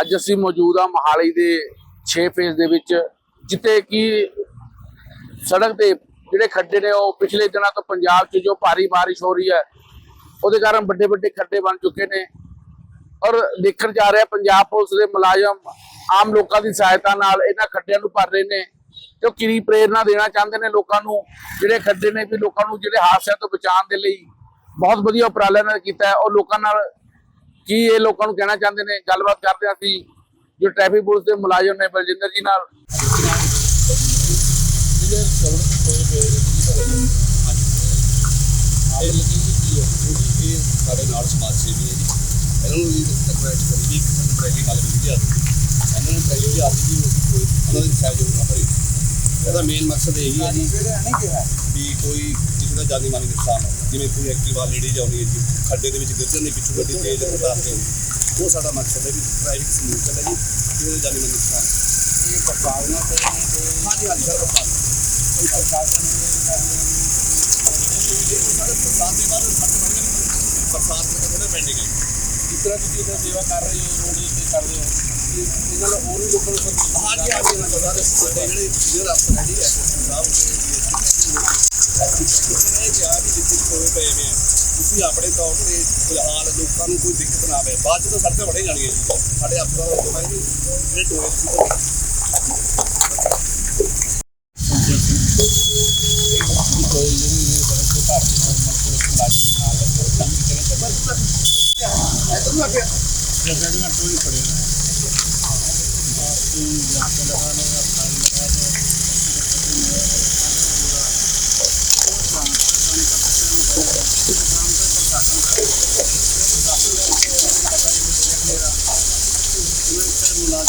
ਅੱਜ ਅਸੀਂ ਮੌਜੂਦ ਹਾਂ ਮਹਾਲੀ ਦੇ 6 ਫੇਜ਼ ਦੇ ਵਿੱਚ, ਜਿੱਥੇ ਕਿ ਸੜਕ ਤੇ ਜਿਹੜੇ ਖੱਡੇ ਨੇ ਉਹ ਪਿਛਲੇ ਦਿਨਾਂ ਤੋਂ ਪੰਜਾਬ 'ਚ ਜੋ ਭਾਰੀ ਬਾਰਿਸ਼ ਹੋ ਰਹੀ ਹੈ, ਉਹਦੇ ਕਾਰਨ ਵੱਡੇ ਵੱਡੇ ਖੱਡੇ ਬਣ ਚੁੱਕੇ ਨੇ ਔਰ ਦੇਖਣ ਜਾ ਰਿਹਾ ਪੰਜਾਬ ਪੁਲਿਸ ਦੇ ਮੁਲਾਜ਼ਮ ਆਮ ਲੋਕਾਂ ਦੀ ਸਹਾਇਤਾ ਨਾਲ ਇਹਨਾਂ ਖੱਡਿਆਂ ਨੂੰ ਭਰ ਰਹੇ ਨੇ, ਜੋ ਕਿਰੀ ਪ੍ਰੇਰਣਾ ਦੇਣਾ ਚਾਹੁੰਦੇ ਨੇ ਲੋਕਾਂ ਨੂੰ, ਜਿਹੜੇ ਖੱਡੇ ਨੇ ਵੀ ਲੋਕਾਂ ਨੂੰ ਜਿਹੜੇ ਹਾਦਸਿਆਂ ਤੋਂ ਬਚਾਉਣ ਦੇ ਲਈ ਬਹੁਤ ਵਧੀਆ ਉਪਰਾਲਾ ਇਹਨਾਂ ਨੇ ਕੀਤਾ ਹੈ ਔਰ ਲੋਕਾਂ ਨਾਲ ਕੀ ਇਹ ਲੋਕਾਂ ਨੂੰ ਕਹਿਣਾ ਚਾਹੁੰਦੇ ਨੇ? ਗੱਲਬਾਤ ਕਰਦੇ ਹਾਂ ਅਸੀਂ ਜੋ ਟ੍ਰੈਫਿਕ ਪੁਲਿਸ ਦੇ ਮੁਲਾਜ਼ਮ ਨੇ ਬਲਜਿੰਦਰ ਜੀ ਨਾਲ। ਇਹ ਸਾਡੇ ਨਾਲ ਸਮਾਜ ਸੇਵੀ ਹੈ ਜੀ। ਇਹਨਾਂ ਨੂੰ ਵੀ ਰਿਕਵੈਸਟ ਕਰੀ ਵੀ ਸਾਨੂੰ ਟ੍ਰੇਨਿੰਗ ਨਾਲ ਮਿਲੀ ਆ ਇਹਨਾਂ ਨੂੰ ਟ੍ਰੇਨਿੰਗ ਆ ਜੀ ਕੋਈ ਉਹਨਾਂ ਦੀ ਸਹਿਯੋਗ ਨਾ ਕਰੇ ਇਹਦਾ ਮੇਨ ਮਕਸਦ ਇਹ ਹੀ ਹੈ ਜੀ ਵੀ ਕੋਈ ਕਿਸੇ ਦਾ ਜਾਨੀ ਮਾਨੀ ਨੁਕਸਾਨ ਹੋ ਜਿਵੇਂ ਕੋਈ ਐਕਟਿਵਾ ਲੇਡੀ ਜਾਉਣੀ ਹੈ ਜੀ ਖੱਡੇ ਦੇ ਵਿੱਚ ਗਿਰ ਜਾਂਦੀ ਪਿੱਛੋਂ ਗੱਡੀ ਤੇਜ਼ ਰਫ਼ਤਾਰ ਤੇ। ਉਹ ਸਾਡਾ ਮਕਸਦ ਹੈ ਵੀ ਟ੍ਰੈਫਿਕ ਸਮੂਥ ਚੱਲੇ ਜੀ ਕਿਸੇ ਦਾ ਜਾਨੀ ਮਾਨੀ ਨੁਕਸਾਨ ਇਹ ਪ੍ਰਸ਼ਾਸਨ ਤੇ ਹਾਂਜੀ ਹਾਂਜੀ ਸਰ ਸਾਡੇ ਪ੍ਰਸ਼ਾਸਨ ਦੇ ਬਾਅਦ ਸਾਡੇ ਗਏ ਪ੍ਰਸ਼ਾਸਨ ਦੇ ਥੋੜੇ ਪੈਂਡਿੰਗ ਹੈ। ਜਿਸ ਤਰ੍ਹਾਂ ਤੁਸੀਂ ਇਹਦਾ ਸੇਵਾ ਕਰ ਰਹੇ ਹੋ ਰੋਡ ਤੇ ਕਰਦੇ ਹੋ ਇਹ- ਇਹਨਾਂ ਨਾਲ ਹੋਰ ਵੀ ਲੋਕਾਂ ਨੂੰ ਸੰਤੁਸ਼ਟ ਹਾਂਜੀ ਹਾਂਜੀ। ਇਹਨਾਂ ਦਾ ਜਿਹੜੇ ਜਿਹੜੇ ਅਫਸਰ ਹੈ ਜੀ ਐਸਐਸਪੀ ਸਾਹਿਬ ਨੇ ਇਹ ਕਿਹਾ ਵੀ ਜਿੱਥੇ ਵੀ ਹੋਏ ਪਏ ਨੇ ਵੀ ਆਪਣੇ ਤੌਰ ਤੇ ਫਿਲਹਾਲ ਲੋਕਾਂ ਨੂੰ ਕੋਈ ਦਿੱਕਤ ਨਾ ਆਵੇ ਬਾਅਦ ਚ ਤਾਂ ਸੜਕਾਂ ਬੜੇ ਜਾਣਗੀਆਂ ਜੀ। ਸਾਡੇ ਅਫਸਰਾਂ ਦਾ ਕੰਮ ਹੈ ਜੀ ਜਿਹੜੇ ਟੂਰਿਸਟ ਨੂੰ ਕੋਈ ਜਿਹੜੀ ਸੜਕ ਤੇ ਧਰ ਦੇ ਨਾਲ ਮਤਲਬ ਮੁਲਾਜ਼ਮ ਦੇ ਨਾਲ ਲੱਗੇ ਤਾਂ ਕਿਹਨੇ ਚੱਲ ਪਰ ਇਹ ਤਾਂ ਨਾ ਕਿ ਜਗ੍ਹਾ ਦੇ ਨਾਲ ਕੋਈ ਖੜਿਆ ਨਾ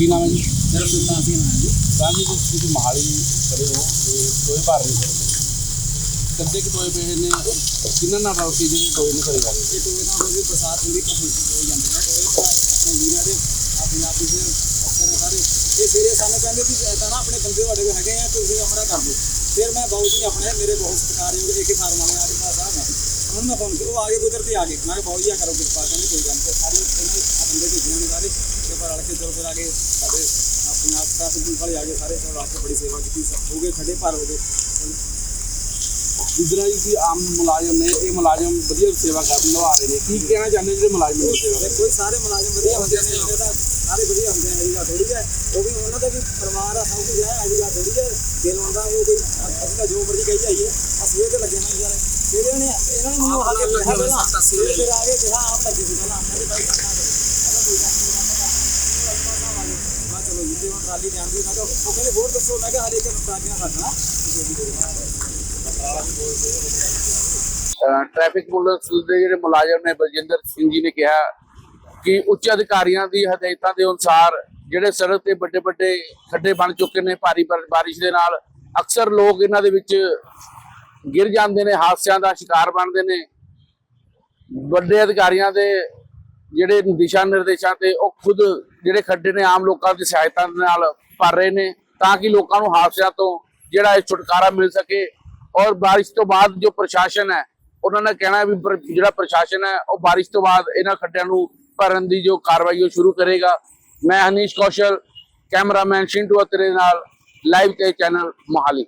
ਕੀ ਨਾਮ ਹੈ ਜੀ? ਮੇਰਾ ਸੁਲਤਾਨ ਸਿੰਘ ਨਾਮ ਹੈ ਜੀ। ਤਾਂ ਜੀ ਤੁਸੀਂ ਮਹਾਲੀ ਖੜੇ ਹੋ ਤੇ ਟੋਏ ਭਰ ਰਹੇ ਹੋ। ਕੱਦੇ ਕਿ ਟੋਏ ਪਏ ਨੇ ਔਰ ਕਿੰਨਾਂ ਨਾਲ ਰਲ ਕੇ ਜਿਹੜੇ ਟੋਏ ਨੇ ਭਰੇ ਜਾ ਰਹੇ ਇਹ ਟੋਏ ਨਾਲ ਹੋਵੇ ਬਰਸਾਤ ਹੁੰਦੀ ਤਾਂ ਹੋ ਜਾਂਦੇ ਨੇ। ਟੋਏ ਆਪਣੇ ਵੀਰਾਂ ਦੇ ਆ ਪੰਜਾਬੀ ਦੇ ਅਫਸਰ ਸਾਰੇ। ਇਹ ਫਿਰ ਇਹ ਸਾਨੂੰ ਕਹਿੰਦੇ ਵੀ ਐਦਾਂ ਨਾ ਆਪਣੇ ਬੰਦੇ ਤੁਹਾਡੇ ਕੋਲ ਹੈਗੇ ਆ ਤੁਸੀਂ ਆਪਣਾ ਕਰ ਦਿਓ ਫਿਰ ਮੈਂ ਬਾਊ ਜੀ ਆਪਣੇ ਮੇਰੇ ਬਹੁਤ ਸਤਿਕਾਰਯੋਗ ਏਕੇ ਫਾਰਮ ਵਾਲੇ ਆਜ ਦਾ ਸਾਹਿਬ ਆ ਉਹਨਾਂ ਨੂੰ ਮੈਂ ਫੋਨ ਕੀਤਾ ਉਹ ਆਗੇ ਕੁਦਰਤੀ ਆ ਗਏ। ਮੈਂ ਕਿਹਾ ਬਾਊ ਜੀ ਆ ਕਰੋ ਕਿਰਪਾ ਕਹਿੰਦੇ ਕੋਈ ਗੱਲ ਨਹੀਂ ਸਾਰੇ ਇਹਨਾਂ ਆ ਬੰਦੇ ਭੇਜੇ ਨੇ ਸਾਰੇ ਤੇ ਪਰ ਰਲ ਕੇ ਚਲੋ ਫਿਰ ਆਗੇ ਸਾਡੇ ਆ ਪੰਜਾਬ ਟ੍ਰੈਫਿਕ ਪੁਲਿਸ ਵਾਲੇ ਆ ਗਏ ਸਾਰੇ ਚਲੋ ਰਾਤ ਬੜੀ ਸੇਵਾ ਕੀਤੀ ਸਭ ਹੋ ਗਏ ਖੱਡੇ ਭਰ ਹੋ ਗਏ ਜਿੱਦਾਂ ਕਿ ਆਮ ਮੁਲਾਜ਼ਮ ਨੇ ਇਹ ਮੁਲਾਜ਼ਮ ਵਧੀਆ ਸੇਵਾ ਕਰ ਨਿਭਾ ਰਹੇ ਨੇ। ਕੀ ਕਹਿਣਾ ਚਾਹੁੰਦੇ ਜਿਹੜੇ ਮੁਲਾਜ਼ਮ ਨੇ? ਸੇਵਾ? ਕੋਈ ਸਾਰੇ ਮੁਲਾਜ਼ਮ ਵਧੀਆ ਹੁੰਦੇ ਨੇ ਇਹਦੇ ਤਾਂ ਸਾਰੇ ਵਧੀਆ ਹੁੰਦੇ ਆ ਇਹ ਗੱਲ ਥੋੜੀ ਹੈ। ਉਹ ਵੀ ਉਹਨਾਂ ਦਾ ਵੀ ਪਰਿਵਾਰ ਆ ਸਭ ਕੁਝ ਹੈ ਇਹ ਗੱਲ ਥੋੜੀ ਹੈ। ਦਿਲ ਹੁੰਦਾ ਉਹ ਕੋਈ ਅਸੀਂ ਤਾਂ ਜੋ ਮਰਜ਼ੀ ਕਹੀ ਜਾਈਏ ਆ ਸਵੇਰ ਤੇ ਲੱਗੇ ਨਾ ਯਾਰ ਜਿਹੜੇ ਨੇ ਇਹਨਾਂ ਨੇ ਮੈਨੂੰ ਆ ਕੇ ਕਿਹਾ ਪਹਿਲਾਂ। ਸਵੇਰ ਤੇ ਆ ਕੇ ਕਿਹਾ ਆਪ ਲੱਗੇ ਸੀ ਪਹਿਲਾਂ। ਮੈਂ ਕਿਹਾ ਭਾਈ ਕਰਨਾ ਚਲੋ ਜੀ ਹੁਣ ਟਰਾਲੀ ਜਾਂਦੀ ਮੈਂ ਕਿਹਾ ਉਹ ਕਹਿੰਦੇ ਹੋਰ ਦੱਸੋ ਮੈਂ ਕਿਹਾ ਹਲੇ ਇੱਕ ਟਰਾਲੀਆਂ ਰੱਖਣਾ ਟ੍ਰੈਫਿਕ ਪੁਲਿਸ ਦੇ ਜਿਹੜੇ ਮੁਲਾਜ਼ਮ ਨੇ ਬਲਜਿੰਦਰ ਸਿੰਘ ਜੀ ਨੇ ਕਿਹਾ ਕਿ ਉੱਚ ਅਧਿਕਾਰੀਆਂ ਦੀ ਹਦਾਇਤਾਂ ਦੇ ਅਨੁਸਾਰ ਜਿਹੜੇ ਸੜਕ ਤੇ ਵੱਡੇ ਵੱਡੇ ਖੱਡੇ ਬਣ ਚੁੱਕੇ ਨੇ ਭਾਰੀ ਬਾਰਿਸ਼ ਦੇ ਨਾਲ, ਅਕਸਰ ਲੋਕ ਇਹਨਾਂ ਦੇ ਵਿੱਚ ਗਿਰ ਜਾਂਦੇ ਨੇ, ਹਾਦਸਿਆਂ ਦਾ ਸ਼ਿਕਾਰ ਬਣਦੇ ਨੇ। ਵੱਡੇ ਅਧਿਕਾਰੀਆਂ ਦੇ ਜਿਹੜੇ ਦਿਸ਼ਾ ਨਿਰਦੇਸ਼ਾਂ ਤੇ ਉਹ ਖੁਦ ਜਿਹੜੇ ਖੱਡੇ ਨੇ ਆਮ ਲੋਕਾਂ ਦੀ ਸਹਾਇਤਾ ਦੇ ਨਾਲ ਭਰ ਰਹੇ ਨੇ, ਤਾਂ ਕਿ ਲੋਕਾਂ ਨੂੰ ਹਾਦਸਿਆਂ ਤੋਂ ਜਿਹੜਾ ਇਹ ਛੁਟਕਾਰਾ ਮਿਲ ਸਕੇ। ਔਰ ਬਾਰਿਸ਼ ਤੋਂ ਬਾਅਦ ਜੋ ਪ੍ਰਸ਼ਾਸਨ ਹੈ, ਉਹਨਾਂ ਨੇ ਕਹਿਣਾ ਵੀ ਜਿਹੜਾ ਪ੍ਰਸ਼ਾਸਨ ਹੈ, ਉਹ ਬਾਰਿਸ਼ ਤੋਂ ਬਾਅਦ ਇਹਨਾਂ ਖੱਡਿਆਂ ਨੂੰ ਭਰਨ ਦੀ ਜੋ ਕਾਰਵਾਈ ਉਹ ਸ਼ੁਰੂ ਕਰੇਗਾ। ਮੈਂ ਹਨੀਸ਼ ਕੌਸ਼ਲ, ਕੈਮਰਾਮੈਨ ਸ਼ਿੰਟੂ ਅਤਰੇ ਨਾਲ ਲਾਈਵ ਤੇ ਚੈਨਲ ਮੋਹਾਲੀ।